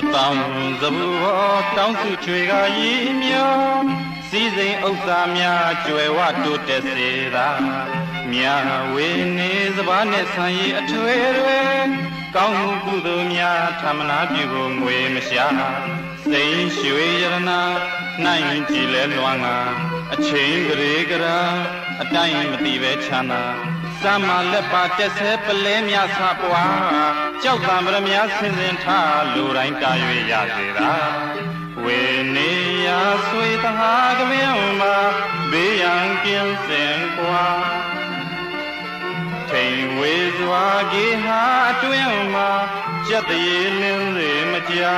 တောင်းစဘူဘောတောင်းစုချွေကရည်မြောစီစဉ်ဥစ္စာများကျွယ်ဝတိုးတက်စေသာမြာဝေနေစဘာနဲ့ဆံရည်အထွေတွေကောင်းမှုကုသိုလ်များธรรมနာပြုဖို့ငွေမရှာစိန်ရွှေရတနာနိုင်ကြည်လဲလွမ်းငါအချိန်ကလေးကရာအတိုင်းမသိပဲချမ်းသာစမ်းမလက်ပါတက်ဆဲပလဲများစပွား ကြောက်တံပရမများဆင်စင်ထားလူတိုင်းတာ၍ရစေသာဝေနေရဆွေတဟာကပင်မှာဘေးရန်ကင်းစင်ကွာထိန်ဝေစွာကေဟာအတွင်မှာကြက်တရေလင်းစေမကြာ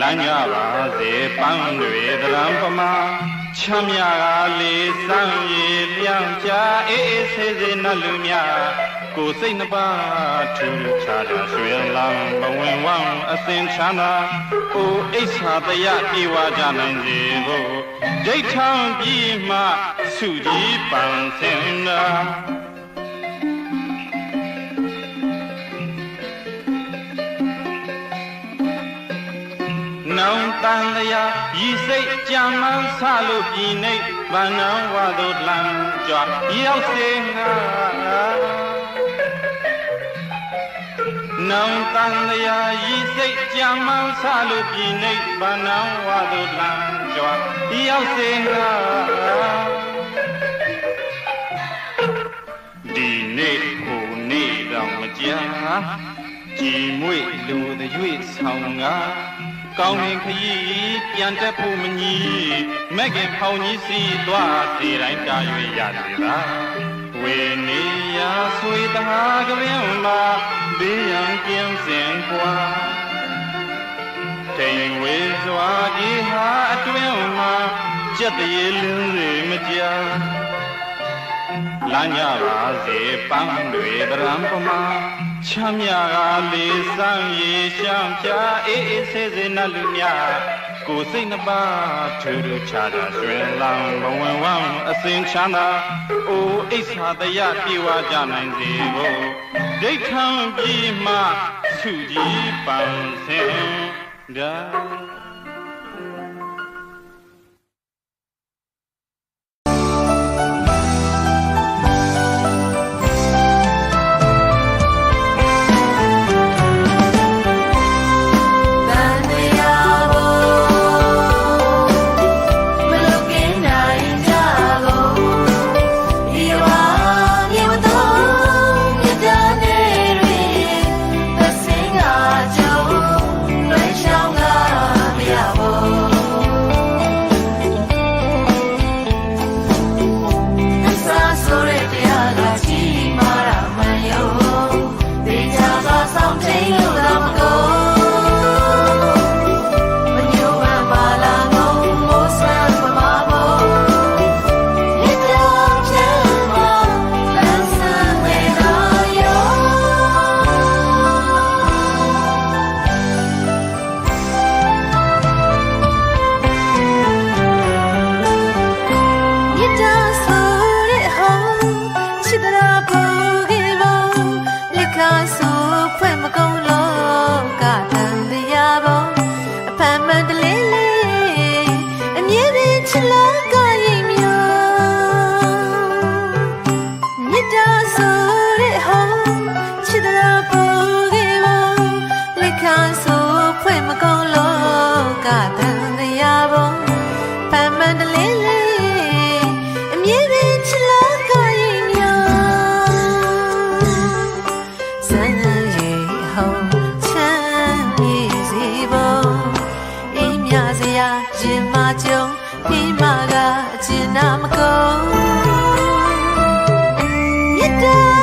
လမ်းကြပါစေပန်းတွေတရံပမာ ချမ်းမြကလေးစမ်းရည်လျံချအေးအေးဆေးဆေးနတ်လူများကိုယ်စိတ်နှပါထူးခြားခြားရွှင်လန်းဘဝင်ဝမ်းအစင်ချမ်းသာအိုအိဋ္ဌာတယပြေဝကြနိုင်စေဖို့ဒိဋ္ဌံပြီးမှစုကြည်ပန်စင်နာ နောင်တန်လျာဤစိတ်ကြံမှန်းဆလို့ပြည်နေဗန္နံဝါတို့လံကြွရောက်စေငါနောင်တန်လျာဤစိတ်ကြံမှန်းဆလို့ပြည်နေဗန္နံဝါတို့လံကြွရောက်စေငါဒီနေ့ကိုနေ့တော့မကြာကြည်မွေ့လူတွေ၍ဆောင်ငါ ကောင်းရင်ခရီးပြန်တက်ဖို့မညီမဲ့ခင်ဖောင်ကြီးစီသွားစီတိုင်းတာ၍ရစီသာဝေနေရဆွေတဟာကပင်မှာဘေးရန်ကင်းစင်ကွာတိမ်ဝေစွာဒီဟာအတွင်မှာကြက်တရေလင်းစေမကြာလမ်းကြပါစေပန်းတွေဗရံပမာ ချမ်းမြကလေးစမ်းရည်ရှမ်းပြအေးအေးဆေးဆေးနတ်လူများကိုယ်စိတ်နှပါထူးထူးခြားခြားရွှင်လန်းဘဝင်ဝမ်းအစင်ချမ်းသာအိုအိဋ္ဌာတယပြေဝကြနိုင်စေဖို့ဒိဋ္ဌံပြီးမှဆုကြီးပန်ဆင်ဒါ ဟုံချမ်းမြေစီပေါ်အိမ်မြစရာရင်မကြုံဒီမှာကအကျဉ်းနာမကုန်မြတ်